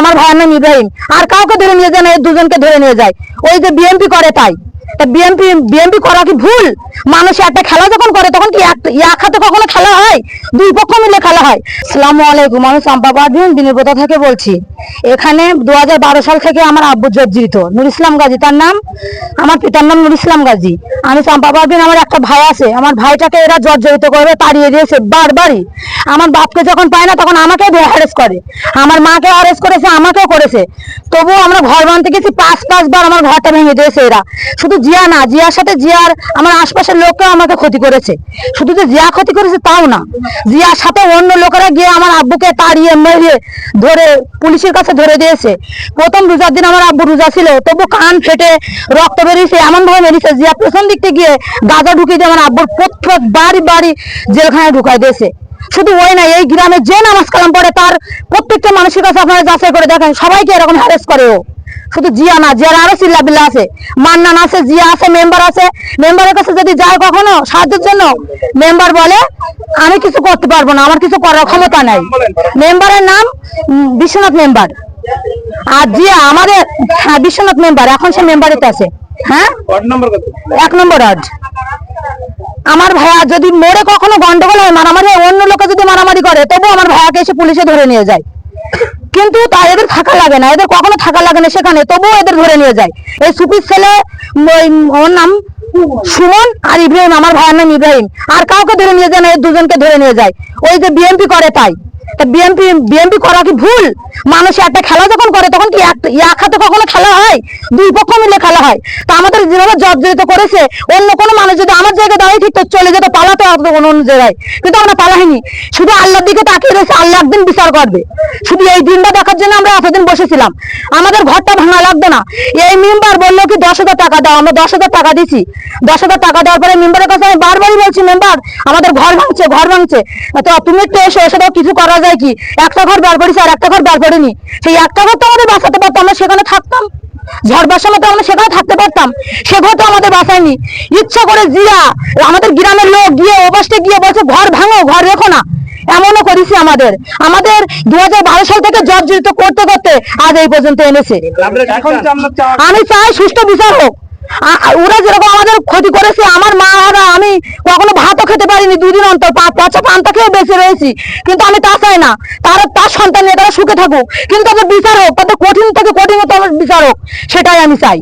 আমার ভাইয়ের নাম ইব্রাহিম। আর কাউকে ধরে নিয়ে যায় না এই দুজনকে ধরে নিয়ে যায়। ওই যে বিএনপি করে তাই। তা বিএমপি বিএমপি করা কি ভুল? মানুষ একটা খেলা যখন করে, তখন কি এক হাতে কখনো খেলা হয়? দুই পক্ষ মিলে খেলা হয়। সালামু আলাইকুম, আমি চাম্পা পারভিন বিনির্বতা থেকে বলছি। এখানে দু হাজার বারো সাল থেকে আমার আব্বু জর্জরিত নুর ইসলাম গাজী, তার নাম? আমার পিতার নাম নুর ইসলাম গাজী। আমি চাম্পা পারভিন আমার একটা ভাই আছে। আমার ভাইটাকে এরা জর্জরিত করবে, তাড়িয়ে দিয়েছে, বারবারই। আমার বাপকে যখন পায় না, তখন আমাকে হ্যারেস করে। আমার মাকে হ্যারেস করেছে, আমাকেও করেছে। তবুও আমরা ঘর বানতে গেছি পাঁচ পাঁচবার আমার ঘরটা ভেঙে দিয়েছে এরা। শুধু জিয়া না, জিয়ার সাথে জিয়ার আমার আশপাশের লোককেও আমাকে ক্ষতি করেছে। শুধু যে জিয়া ক্ষতি করেছে তাও না, জিয়ার সাথে অন্য লোকেরা গিয়ে আমার আব্বুকে তাড়িয়ে মেরে ধরে পুলিশের কাছে ধরে দিয়েছে। প্রথম রোজার দিন আমার আব্বু রোজা ছিল, তবু কান ফেটে রক্ত বেরিয়েছে এমন ভাবে বেরিয়েছে জিয়া। পেছন দিক থেকে গিয়ে গাঁজা ঢুকিয়ে দিয়ে আমার আব্বুর প্রত্যেক বাড়ি বাড়ি জেলখানায় ঢুকাই দিয়েছে। শুধু ওই না, এই গ্রামে যে নামাজ কালাম পড়ে, তার প্রত্যেকটা মানুষের কাছে আপনারা যাচাই করে দেখেন, সবাইকে এরকম হ্যারেস করে ও। শুধু জিয়া না জিয়ার আরও চিল্লা বিল্লা আছে। মান্নান আছে জিয়া আছে মেম্বার আছে। মেম্বারের কাছে যদি যায় কখনো সাহায্যের জন্য মেম্বার বলে আমি কিছু করতে পারব না আমার কিছু করার ক্ষমতা নাই। মেম্বারের নাম বিশ্বনাথ মেম্বার। আর জিয়া আমাদের হ্যাঁ বিশ্বনাথ মেম্বার এখন সে মেম্বারেতে আছে। হ্যাঁ? এক নম্বর ওয়ার্ড। আমার ভাইয়া যদি মোড়ে কখনো গন্ডগোল হয় মারামারি অন্য লোকে যদি মারামারি করে তবু আমার ভাইয়াকে এসে পুলিশে ধরে নিয়ে যায়। কিন্তু তা এদের থাকা লাগে না, এদের কখনো থাকা লাগে না সেখানে, তবুও এদের ধরে নিয়ে যায়। এই সুপির ছেলে ওর নাম সুমন আর ইব্রাহিম, আমার ভাইয়ের নাম ইব্রাহিম। আর কাউকে ধরে নিয়ে যায় না, এই দুজনকে ধরে নিয়ে যায়। ওই যে বিএমপি করে তাই। বিএমপি বিএমপি করা কি ভুল? মানুষ একটা খেলা যখন করে, তখন কি এক হাতে কখনো খেলা হয়, দুই পক্ষ মিলে খেলা হয়। তা আমাদের যেভাবে জর্জরিত করেছে, অন্য কোনো মানুষ যদি আমার জায়গায় দাঁড়িয়ে ঠিক চলে যেত, পালাতে হতো কোনো অন্য জায়গায়। কিন্তু আমরা পালাইনি। শুধু আল্লাহর দিকে তাকিয়ে রয়েছে, আল্লাহ একদিন বিচার করবে। শুধু এই দিনটা দেখার জন্য আমরা এতদিন বসেছিলাম। আমাদের ঘরটা ভাঙা লাগবে না। এই মেম্বার বলল কি, দশ হাজার টাকা দাও, আমরা দশ হাজার টাকা দিছি। দশ হাজার টাকা দেওয়ার পরে মেম্বারের কাছে আমি বারবারই বলছি, মেম্বার, আমাদের ঘর ভাঙছে ঘর ভাঙছে। তো তুমি একটু এসে এসে কিছু করা যায় কি? একটা ঘর বার করেছি আর একটা ঘর বার করিনি। সেই একটা ঘর তো আমাদের বাঁচাতে পারতাম আমরা সেখানে থাকতাম। ঝড় সময় তো আমরা সেখানে থাকতে পারতাম সেগুলো তো আমাদের বাসায়নি ইচ্ছা করে জিয়া আমাদের গ্রামের লোক গিয়ে ওপাশে গিয়ে বলছে ঘর ভাঙো ঘর রেখো না। এমনও করেছি আমাদের। আমাদের দু হাজার বারো সাল থেকে জর্জরিত করতে করতে আজ এই পর্যন্ত এনেছে। আমি চাই সুষ্ঠু বিচার হোক। ওরা যেরকম আমাদের ক্ষতি করেছে, আমার মা আর আমি কখনো ভাতও খেতে পারিনি, দুদিন অন্তর পচা পান্তা খেয়ে বেঁচে রয়েছি। কিন্তু আমি তা চাই না। তার তার সন্তান নিয়ে তারা সুখে থাকুক। কিন্তু তাদের বিচার হোক, তাদের কঠিন থেকে কঠিনতম বিচার হোক, সেটাই আমি চাই।